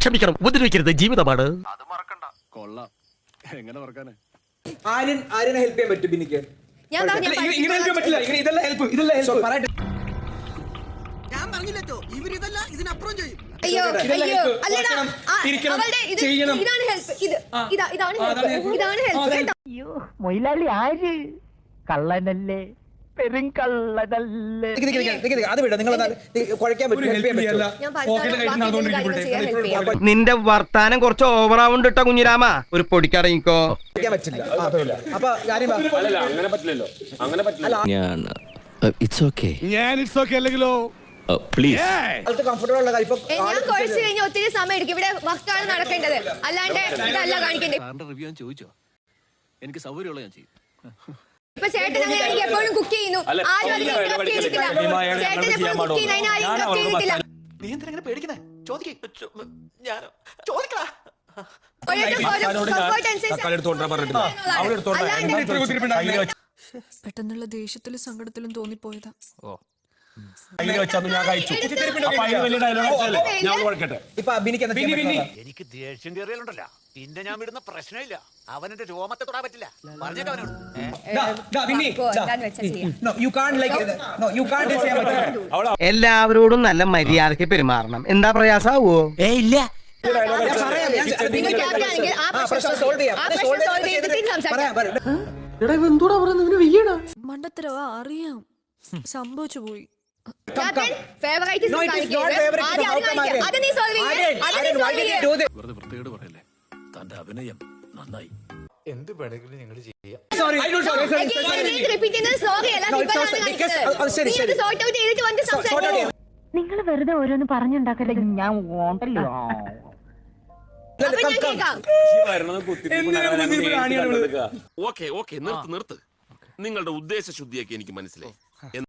ക്ഷമിക്കണം. ഉപദ്രവിക്കരുത് ജീവിതമാണ് കൊള്ളാം. എങ്ങനെ മറക്കാനാ? ആര്യൻ ആര്യനെ ഹെൽപ്പ് ചെയ്യാൻ പറ്റും ബിന്നിക്ക്. ഞാൻ ഇങ്ങനെ- ഹെൽപ്പ് ചെയ്യാൻ പറ്റില്ല. ഇങ്ങനെ ഇതെല്ലാം ഹെൽപ്പ് ഇതെല്ലാം ഹെൽപ്പ് പറയട്ടെ. ഞാൻ പറഞ്ഞില്ലോ ഇവരിതല്ല ഇതിനപ്പുറം ചെയ്യും. അയ്യോ അയ്യോ. ഇത് ചെയ്യണം. ഇതാണ് ഹെൽപ്പ് ഇത് ഇതാ ഇതാണ് ഹെൽപ്പ് ഇതാണ് ആ, ഹെൽപ്പ് അയ്യോ മൊയിലാളി ആര്? കള്ളനല്ലേ. അത് വിടാം. നിങ്ങൾ കുഴക്കാൻ പറ്റും. നിന്റെ വർത്താനം കുറച്ച് ഓവറാവുണ്ട് കേട്ടോ കുഞ്ഞിരാമ? ഒരു പൊടിക്കടങ്ങിക്കോ പറ്റില്ല. അപ്പൊ കാര്യം അങ്ങനെ പറ്റില്ലല്ലോ. അങ്ങനെ പറ്റില്ല. ഞാൻ ഇറ്റ്സ് ഓക്കെ ഞാൻ ഇറ്റ്സ് ഓക്കെ അല്ലെങ്കിലോ? പ്ലീസ് ഞാൻ കുറച്ച് കഴിഞ്ഞ് ഒത്തിരി സമയം എടുക്കും. ഇവിടെ വർക്കാണ് നടക്കേണ്ടത്. അല്ലാണ്ട് ഇതല്ല കാണിക്കേണ്ടത്. ചോദിച്ചോ? എനിക്ക് സൗകര്യമുള്ള ഞാൻ ചെയ്യും. ഇപ്പൊ ചേട്ടൻ അങ്ങനെയാണെങ്കിൽ എപ്പോഴും കുക്ക് ചെയ്യുന്നു. ആരും അതിനെ ഇല്ല, interrupt ഇല്ല, ചെയ്തിട്ടില്ല. ഇല്ല, ഇല്ല, ചേട്ടൻ എപ്പോഴും കുക്ക് ചെയ്യുന്ന അതിനെ ആരും interrupt ചെയ്തിട്ടില്ല. നീ എന്തിനാ പേടിക്കണേ ചോദിക്കേ. ചോദിക്കടാ. ഓരോരുത്തർക്കും ഓരോ comfort അനുസരിച്ച് തക്കാളി എടുത്തോണ്ടാ പറഞ്ഞിട്ട് അവൾ എടുത്തോണ്ടാ അല്ലാണ്ട് ഇത്തിരി കുത്തിരിപ്പുണ്ടാവില്ലേ? പെട്ടെന്നുള്ള ദേഷ്യത്തിലും സങ്കടത്തിലും തോന്നിപ്പോയതാ. കയ്യിൽ വെച്ചാന്ന് ഞാൻ കഴിച്ചു. അപ്പൊ അതിന് വലിയ ഡയലോഗ് ഞാൻ കൊടുക്കട്ടെ ഇപ്പൊ എനിക്ക് ദേഷ്യം കയറിയാലുണ്ടല്ല പിന്നെ ഞാൻ വിടുന്ന പ്രശ്നമില്ല. അവനെന്റെ രോമത്തെ തൊടാൻ പറ്റില്ല. പറഞ്ഞിട്ട് അവനോട്. എല്ലാവരോടും നല്ല മര്യാദയ്ക്ക് പെരുമാറണം. എന്താ പ്രയാസാവോ? ഏ ഇല്ല. മണ്ടത്തരവാ അറിയാം. സംഭവിച്ചു പോയി. തന്റെ അഭിനയം നന്നായി. എന്ത് out സംസാരിക്കും. ചെയ്യാം. നിങ്ങൾ വെറുതെ ഓരോന്ന് പറഞ്ഞുണ്ടാക്കല്ലേ? ഞാൻ ഓണ്ടല്ലോ ഓക്കെ ഓക്കെ നിർത്ത് നിർത്ത്. നിങ്ങളുടെ ഉദ്ദേശ ശുദ്ധിയൊക്കെ എനിക്ക് മനസ്സിലായി.